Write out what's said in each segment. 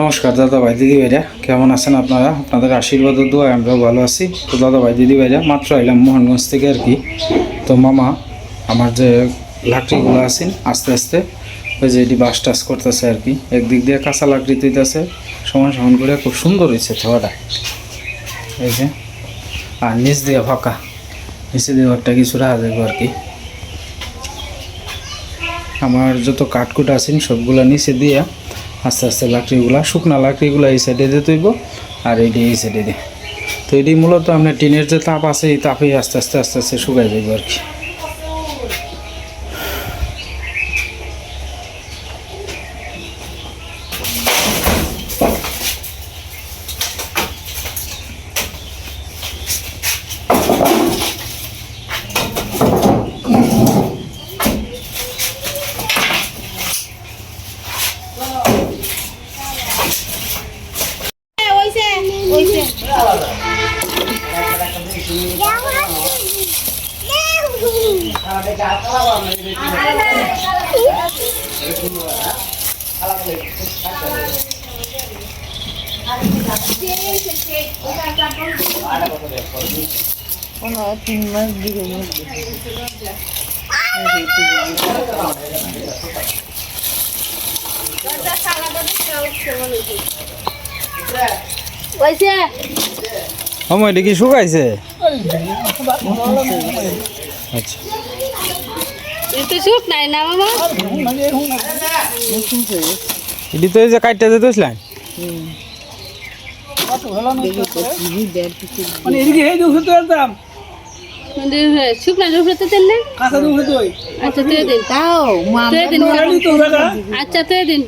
নমস্কার দাদা ভাই দিদি ভাইরা। কেমন আছেন আপনারা? আপনাদের আশীর্বাদ দোয়া আমরাও ভালো আছি। তো দাদা ভাই দিদি ভাইরা, মাত্র এলাম মোহনগঞ্জ থেকে আর কি। তো মামা, আমার যে লাকড়িগুলো আছেন, আস্তে আস্তে ওই যে এটি বাস টাস করতেছে আর কি। একদিক দিয়ে কাঁচা লাকড়ি তুইতেছে সমান সমান করে খুব সুন্দর হয়েছে থাওয়াটা এই যে, আর নিচ দিয়ে ফাঁকা। নিচে দিয়ে ঘরটা কিছু রাখা যাবে আর কি। আমার যত কাঠকুট আছেন, সবগুলো নিচে দিয়ে আস্তে আস্তে লাকড়িগুলা, শুকনা লাকড়িগুলো এই সাইডে দিয়ে তুইব আর এইটি এই সাইডে দিয়ে। তো এটি মূলত আপনার টিনের যে তাপ আছে, এই তাপেই আস্তে আস্তে আস্তে আস্তে শুকাই যাবে আর কি। আমার এটা কি শুকাইছে? আচ্ছা। এটা শুক নাই না মামা? এটি তো এই যে কাটতে যেতে আসলেন মানে এদিকে এই দুশো তো একদম। মানে শুক নাই রূপে তো তেল নেই তো আচ্ছা তুই দিন। তাও তুই দিন। তো আচ্ছা তুই দিন।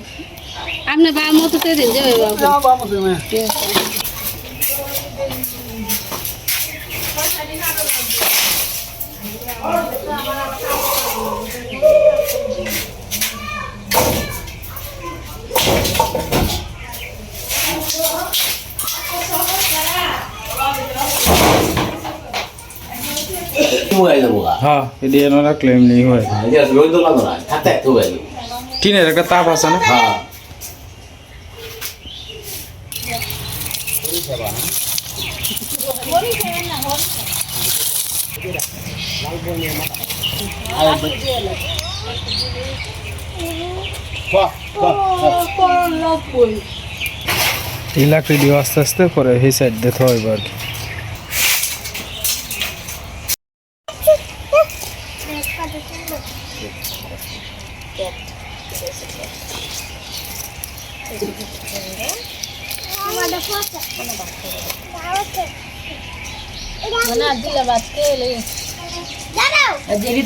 আপনার বাবা মতো তুই দিন যাবে বাবু। হ্যাঁ। এটি নেই হয়। রোজ তো লাগো না থাকতে মোবাইল টিনের একটা তাপ আছে না? হ্যাঁ। এই লাকড়ি দিয়ে আস্তে আস্তে পরে এই সাইড দিতে হবে আর কি না দিলা বাদ কে লে দেরি তো কইতা সকাল লাগি তুমি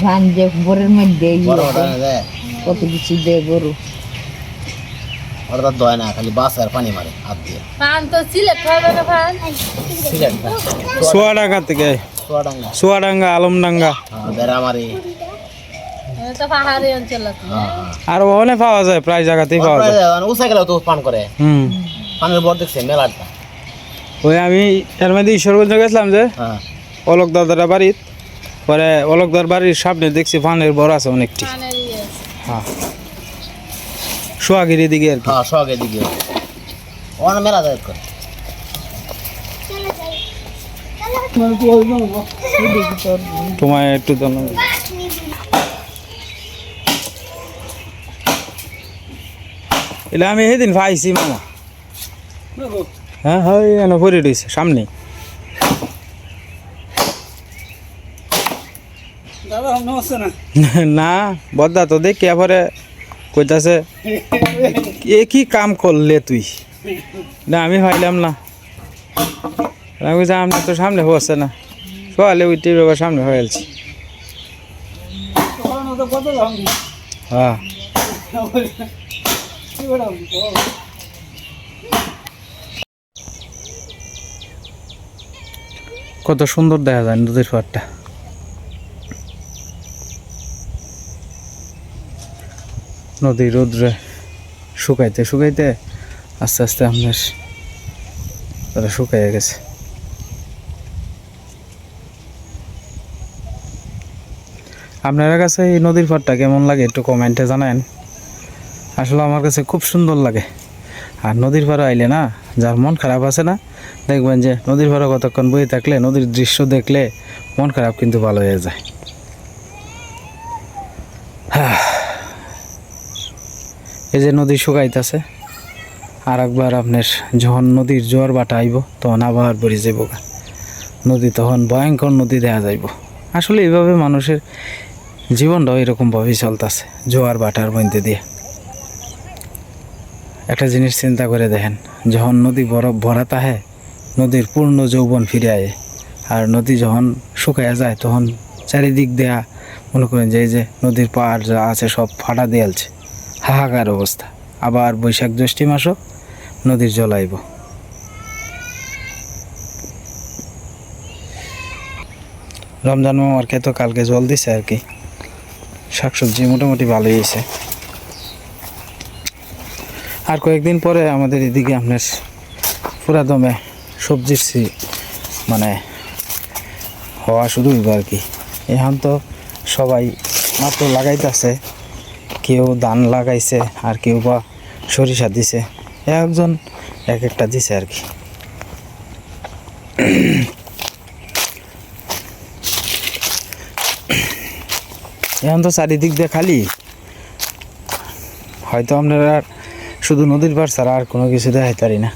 ধান যে বোরের মধ্যে কত কিছু গরু। দয় না খালি বাস আর পানি মারে হাত দিয়ে। পান তো সিলেট খাবে না পান। সিলেট সোয়াডাঙ্গা থেকে। চুয়াডাঙ্গা সোয়াডাঙ্গা আলমডাঙ্গা। হ্যাঁ হ্যাঁ হ্যাঁ। আর ওখানে পাওয়া যায় প্রায় জায়গাতেই পাওয়া যায়। উষা গেলেও তো পান করে। হুম। পানের বর দেখছে মেলাটা। ওই আমি এর মধ্যে ঈশ্বরগঞ্জ গেছিলাম যে। হ্যাঁ। অলোক দাদার বাড়ির পরে অলোকদার বাড়ির সামনে দেখছি ফানের বড় আছে অনেকটি। পানের ইয়ে হ্যাঁ। সোয়াগিরি দিকে আর কি। হ্যাঁ সঙ্গে দিকে। ওখানে মেলা যায় তোমায় একটু জানাব এলে আমি সেদিন পাইছি মামা। হ্যাঁ হয় এনে পরে রয়েছে সামনে দাদা সামনে আসছে না? বদ্দা তো দেখি পরে কইতাছে এ কি কাম করলে তুই? না আমি ভাইলাম না। আমি আপনার তো সামনে হচ্ছে না। সকালে উঠে বাবা সামনে হয়ে গেছি কত হ্যাঁ। কত সুন্দর দেখা যায় নদীর পাড়টা। নদী রোদ্রে শুকাইতে শুকাইতে আস্তে আস্তে আপনার তারা শুকাইয়া গেছে। আপনার কাছে এই নদীর পাড়টা কেমন লাগে একটু কমেন্টে জানান আসলে আমার কাছে খুব সুন্দর লাগে। আর নদীর পাড়ে আইলে না, যার মন খারাপ আছে না, দেখবেন যে নদীর পাড়ে কতক্ষণ বয়ে থাকলে, নদীর দৃশ্য দেখলে মন খারাপ কিন্তু ভালো হয়ে যায়। হাহ। এই যে নদী শুকাইতেছে, আর একবার আপনার যখন নদীর জোয়ার বাটা আইব, তখন আবার বড়ি যাব নদী তখন ভয়ঙ্কর নদী দেখা যাইব। আসলে এইভাবে মানুষের জীবনটাও এরকমভাবেই চলতেছে, জোয়ার বাটার মধ্যে দিয়ে। একটা জিনিস চিন্তা করে দেখেন, যখন নদী বরফ ভরা তাহে নদীর পূর্ণ যৌবন ফিরে আয় আর নদী যখন শুকাইয়া যায়, তখন চারিদিক দেয়া মনে করেন যে যে নদীর পাহাড় যা আছে সব ফাটা দেয়ালছে হাহাকার অবস্থা। আবার বৈশাখ জ্যৈষ্ঠী মাসও নদীর জল আইব। রমজান মামার তো কালকে জল দিছে আর কি। শাকসবজি মোটামুটি ভালোই হয়েছে আর কয়েকদিন পরে আমাদের এদিকে আপনার পুরা দমে সবজির মানে হওয়া শুরু হইব আর কি। এখন তো সবাই মাত্র লাগাইতেছে। কেউ ধান লাগাইছে আর কেউ বা সরিষা দিছে। একজন এক একটা দিছে আর কি। এখন তো চারিদিক দিয়ে খালি। হয়তো আপনারা শুধু নদীর পার ছাড়া আর কোনো কিছু দেখাই পারি না।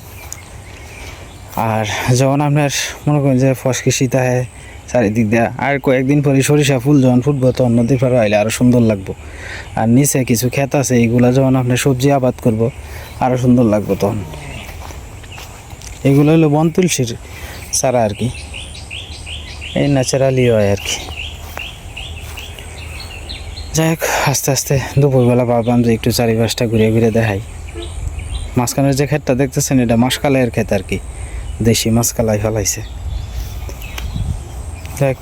আর যখন আপনার মনে করেন যে ফসকে শীত চারিদিক দিয়ে। আর কয়েকদিন পরে সরিষা, ফুল যখন ফুটবো, তখন নদীর পাড়ে আইলে আরও সুন্দর লাগবো। আর নিচে কিছু ক্ষেত আছে, এইগুলা যখন আপনি সবজি আবাদ করব আরও সুন্দর লাগবো তখন। এগুলো হলো বন তুলসীর চারা আর কি। এই ন্যাচারালি হয় আর কি। যাই হোক, আস্তে আস্তে দুপুরবেলা ভাবলাম যে একটু চারিপাশটা ঘুরে ঘুরে দেখাই। মাঝখানের যে ক্ষেতটা দেখতেছেন, এটা মাসকালাইয়ের ক্ষেত আর কি। দেশি মাসকালাই ফেলাইছে। দেখ,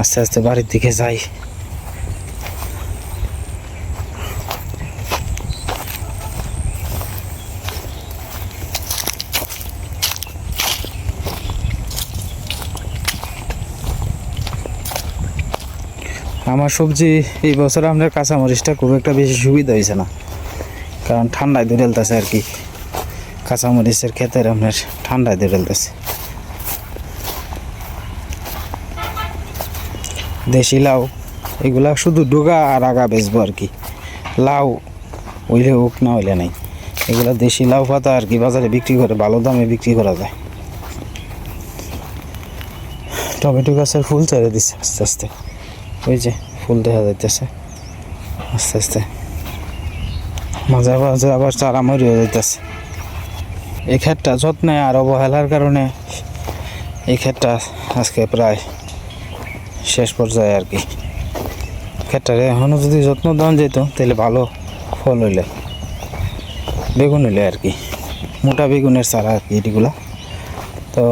আস্তে আস্তে বাড়ির দিকে যাই। আমার সবজি এই বছর আপনার কাঁচামরিচটা খুব একটা বেশি সুবিধা হয়েছে না, কারণ ঠান্ডায় দৌড়ালতেছে আর কি। কাঁচামরিচের ক্ষেতের আপনার ঠান্ডায় দৌড়ালতেছে দেশি লাউ, এগুলা শুধু ডোগা আর আগা বেচবো আর কি। লাউ হইলে হোক না হইলে নাই। এগুলা দেশি লাউ পাতা আর কি বাজারে বিক্রি করে, ভালো দামে বিক্রি করা যায়। টমেটো গাছের ফুল ছেড়ে দিচ্ছে আস্তে আস্তে। ওই যে ফুল দেখা যাইতেছে, আস্তে আস্তে। মাঝে মাঝে আবার চারা মরি হয়ে যাইতেছে। এই ক্ষেতটা যত্নে আর অবহেলার কারণে এই ক্ষেতটা আজকে প্রায় শেষ পর্যায়ে আর কি। ক্ষেতটারে এখনও যদি যত্ন দেওয়া যেত, তাহলে ভালো ফল হইলে, বেগুন হইলে আর কি। মোটা বেগুনের চারা আর কি এটিগুলা তো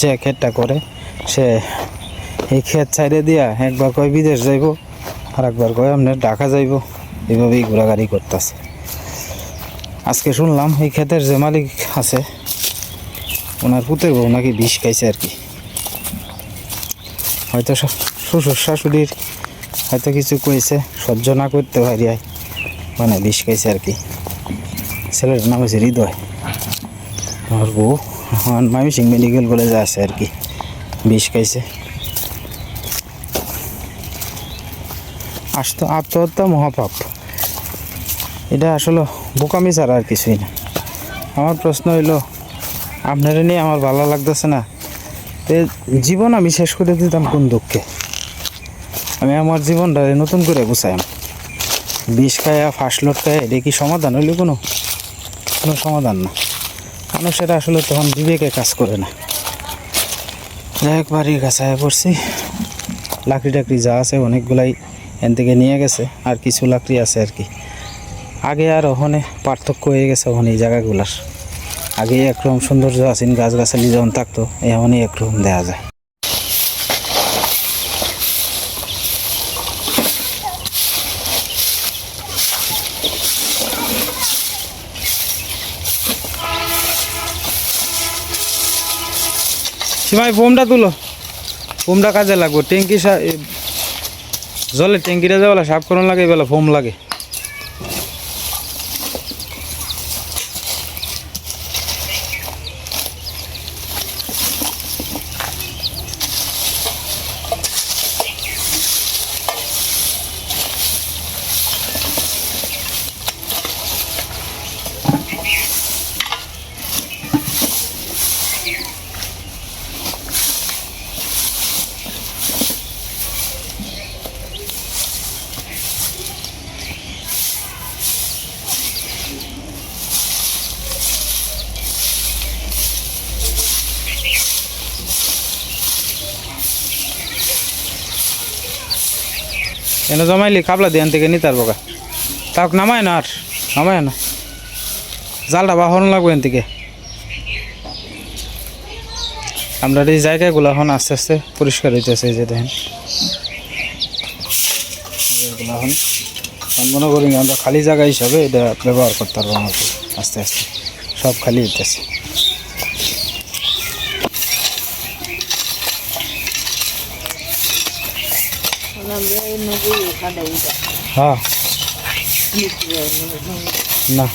যে ক্ষেতটা করে, সে এই ক্ষেত ছাইড়ে দিয়া একবার কয় বিদেশ যাইব, আর একবার কয় আপনার ঢাকা যাইব এইভাবেই ঘোরাঘুরি করতেছে। আজকে শুনলাম এই ক্ষেতের যে মালিক আছে, ওনার পুতের বউ নাকি বিষ খাইছে আর কি। হয়তো শ্বশুর শাশুড়ির হয়তো কিছু কইছে, সহ্য না করতে পারি মানে বিষ খাইছে আর কি। ছেলেটার নাম হয়েছে হৃদয়। আমার বউ এখন মামিসিং মেডিকেল কলেজে আছে আর কি। বিষ খাইছে। আস্ত আত্মহত্যা মহাপাপ। এটা আসলে বোকামি ছাড়া আর কিছুই না। আমার প্রশ্ন হইল, আপনারা নিয়ে আমার ভালো লাগতেছে না? জীবন আমি শেষ করে দিতাম কোন দুঃখে? আমি আমার জীবনটা নতুন করে গুছাইম। বিষ খায়া লোড খায় এটা কি সমাধান হইলে কোনো? কোনো সমাধান না। মানুষের আসলে তখন বিবেকে কাজ করে না। হোক, বাড়ির কাছায় পড়ছি। লাকড়ি টাকড়ি যা আছে অনেকগুলাই এন থেকে নিয়ে গেছে, আর কিছু লাকড়ি আছে আর কি। আগে আর ওখানে পার্থক্য হয়ে গেছে ওখানে এই জায়গাগুলার। আগে একরকম সৌন্দর্য আছেন গাছগাছালি যখন থাকতো, এমনই একরকম দেওয়া যায়। সীমাই ফোমটা তুলো। ফোমটা কাজে লাগবো। ট্যাঙ্কি জলের ট্যাঙ্কিটা যে বেলা সাফ করানো লাগে বেলা ফোম লাগে। এনে জমাইলি, কাবলা দিয়ে থেকে নি তার বগা তাক নামায় না আর, নামায় না। জালটা বাহন লাগবে এন থেকে আমরা এই জায়গাগুলো এখন আস্তে আস্তে পরিষ্কার হইতেছে যে দেখেন। এখন এখন মনে করি আমরা খালি জায়গা হিসাবে এটা ব্যবহার করতে পারব আমাকে আস্তে আস্তে, সব খালি হইতেছে। হ্যাঁ না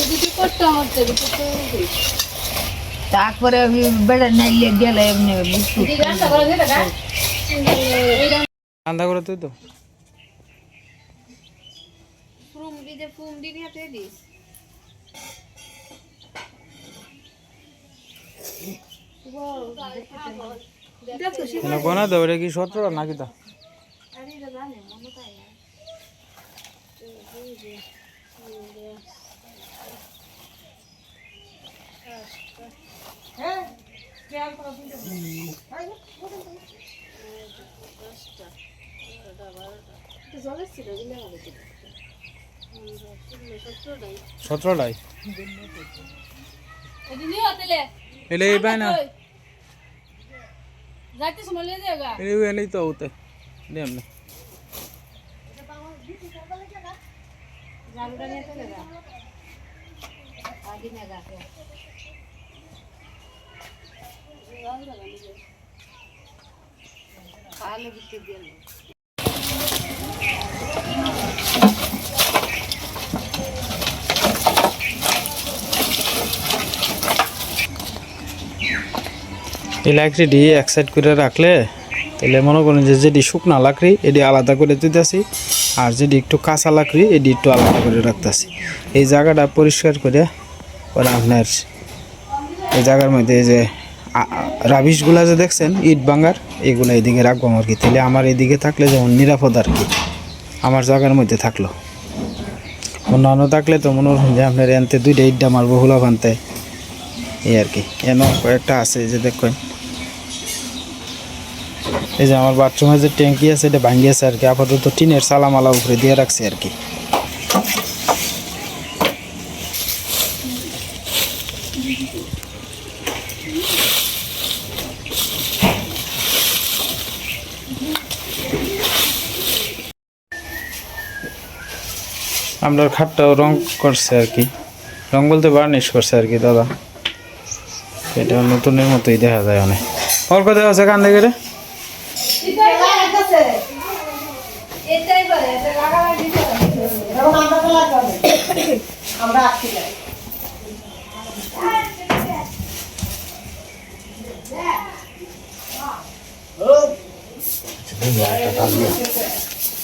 ওদিকে করতে আমার তো এদিকে করতে হবে। তারপরে আমি বেড়া নাইলে গেলে এমনি বিস্কুট করে তুই তো। ফুম দিতে ফুম দিবি হাতে দিস। এনে কোনা এটা কি সতেরো নাকি তা? পায় না যাইতে সময় লেগে যাবে এই এনেই তো হতে দেম না জালুটা নিয়ে চলে যা। আগে না গা কালো দিতে দিয়ে এই লাকড়ি এক সাইড করে রাখলে, তাহলে মনে করেন যে যেটি শুকনা লাকড়ি এটি আলাদা করে দিতেছি। আর যেটি একটু কাঁচা লাকড়ি এটি একটু আলাদা করে রাখতেছি। এই জায়গাটা পরিষ্কার করে পরে আপনার, এই জায়গার মধ্যে যে রাবিশগুলা যে দেখছেন, ইট ভাঙার এগুলো এদিকে রাখব আর কি? তাহলে আমার এদিকে থাকলে যেমন নিরাপদ আর কি। আমার জায়গার মধ্যে থাকল। অন্যান্য থাকলে তো মনে হয় যে আপনার এনতে দুইটা ইটটা মারবো হুলা ভানতে এই আর কি। এন কয়েকটা আছে যে দেখেন। এই যে আমার বাথরুমে যে ট্যাঙ্কি আছে, এটা ভাঙ্গিয়েছে আর কি। আপাতত টিনের সালামালা উপরে দিয়ে রাখছে আর কি। আমরা খাটটাও রং করছে আর কি রং বলতে বার্নিশ করছে আর কি দাদা এটা নতুনের মতোই দেখা যায় অনেক ওর কথা আছে কান দেখে রে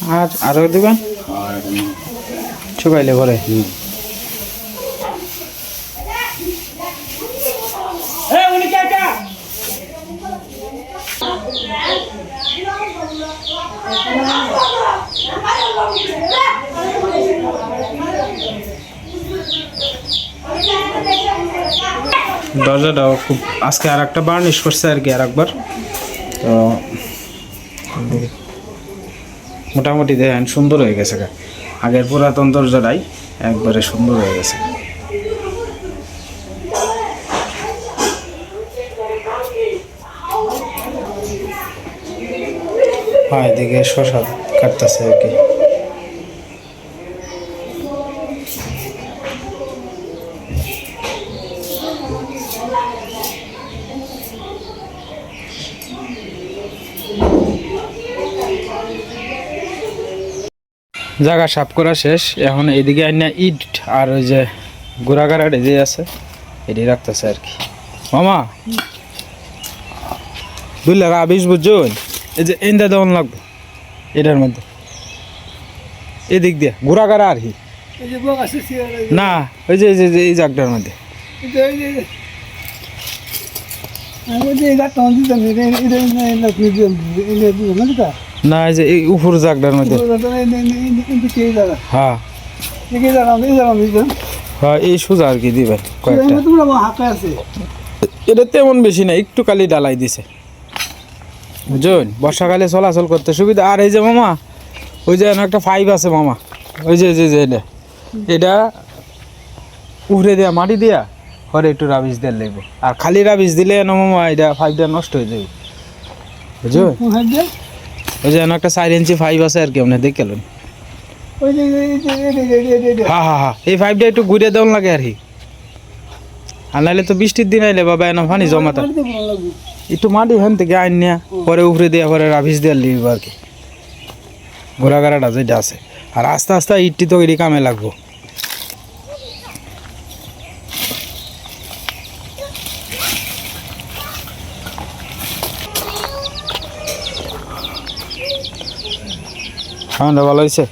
আর আরও দিবেন শুকাইলে পরে। দরজাটাও খুব আজকে আর একটা বার্নিশ করছে আর কি আর একবার তো মোটামুটি দেখেন, সুন্দর হয়ে গেছে। আগের পুরাতন দরজাটাই একবারে সুন্দর হয়ে গেছে হ্যাঁ এদিকে শশা কাটতেছে আর কি জায়গা সাফ করা শেষ এখন এদিকে আইনা ইট আর ওই যে গোড়াগাড়ার যে আছে এটি রাখতেছে আর কি মামা দুই লাখ আবিস বুঝছেন এই যে এন্দা দেওয়ান লাগবে এটার মধ্যে এদিক দিয়ে গোড়াগাড়া আর কি যে না ওই যে এই যে- যে এই জাগটার মধ্যে যে- যে- আমি এই গাছটা আমার দিতাম, এটা- এটা- এটা- এটা- এটা না এই যে এই উপর জাগটার মধ্যে। হ্যাঁ। এই। হ্যাঁ সোজা আর কি কয়েকটা। আছে। এটা তেমন বেশি না একটু কালি ডালাই দিছে। বুঝুন বর্ষাকালে চলাচল করতে সুবিধা। আর এই যে মামা ওই যে একটা ফাইভ আছে মামা। ওই যে যে এটা। এটা উড়ে দেয়া মাটি দিয়া হরে একটু রাবিশ দিয়ে লাগবে। আর খালি রাবিশ দিলে মামা এটা ফাইভটা নষ্ট হয়ে যাবে। দিয়ে? ওই যে একটা চার ইঞ্চি ফাইভ আছে আর কি, আপনি দেখলেন ওই যে- এই যে- এই ফাইভটা একটু ঘুরে দেওয়ান লাগে আর কি। আর নাহলে তো বৃষ্টির দিন আইলে বাবা, এনে পানি জমাতে। একটু মাটি হেন থেকে আইন নিয়া, পরে উপরে দিয়ে, পরে রাভিস দিয়ে লিব আর কি। ঘোরাঘাড়াটা যেটা আছে। আর আস্তে আস্তে ইটটি তো এটি কামে লাগবো। খাওয়ানটা ভালো হয়েছে?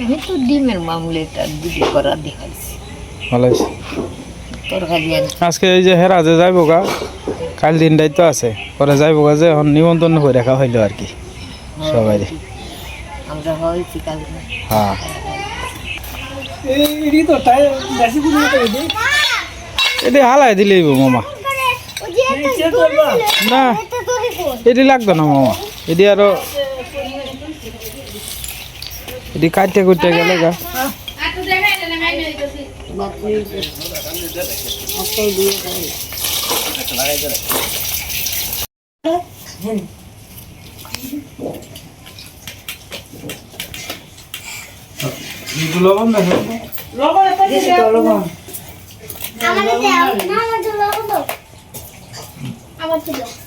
আমি তো ডিমের মামুলিটা দিদি করা দেখাইছি। ভালো হয়েছে? তরকারি আজকে এই যে হেরা যে যাইব গা কাল দিনটাই তো আছে। পরে যাইব গা যে এখন নিমন্ত্রণ করে রাখা হইল আর কি সবাই আমরা হয়েছি কালকে। হ্যাঁ। এটি হালাই দিলেই মামা। না এটি লাগতো না মামা। এটি আরও এটি কাটতে কুটতে গেলে গা। দেখাই না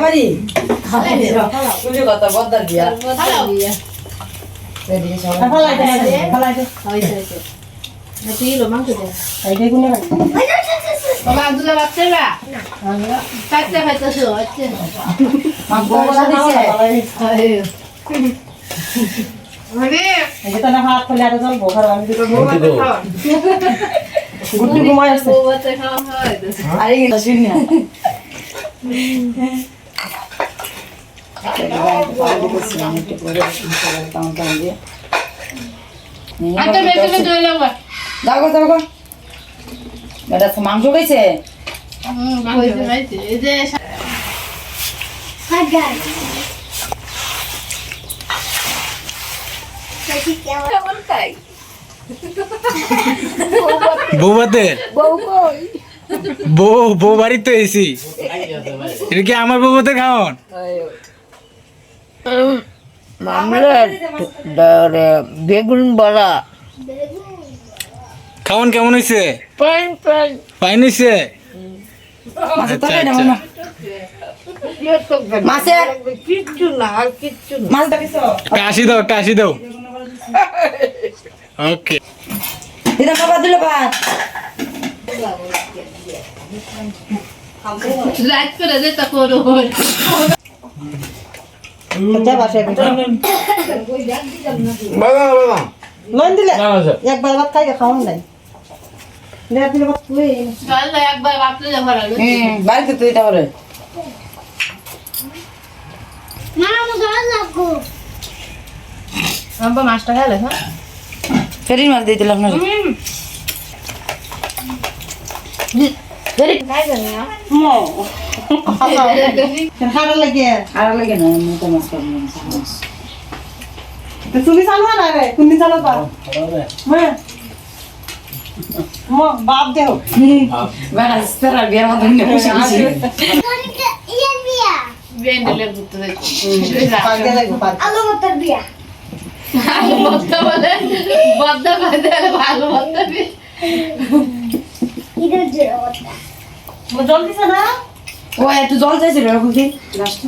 বাড়ি? বুঝে কথা বদ্দার বিয়া চারটে খাইতেছো আচ্ছা মানে হাত খোলা জল বোখার আমি গুড্ডু ঘুমায় আছে হয় আরে কিন্তু শুন আচ্ছা, হয়ে মাংস খাইছে হুম, হয়েছে, বৌবাতের বউ বউ বাড়ির তো এসি। এটা কি আমার বৌবাতের খাওয়ান? বেগুন বড়া। খাওয়ান কেমন হয়েছে ফাইন হয়েছে মাছের তরকারি। না। মাছের? কিচ্ছু না আর কিচ্ছু না। মাছ দেখিছো কাশি দাও কাশি দাও। ওকে দিদা বাবা দিল ভাত। রাত করে যেটা করো যা বাসে লোন দিলে? একবার ভাত খাই খাওয়ান নাই। তুই তাহলে বাড়িতে তুই আব্বা মাছটা খেলে হ্যাঁ ফেরি মাছ দিয়ে দিলাম না। তুমি চালবা না রে? কোনদিন চালাবা হ্যাঁ। বাপ দেহ বেড়া বিয়ার ঘুরতে যাইবো পার্কে ভালো বলতে বলে বদ্ধ করে দিলে ভালো বলতে জল দিছে না? ও একটু জল চাইছিল এরকম দিন লাস্টে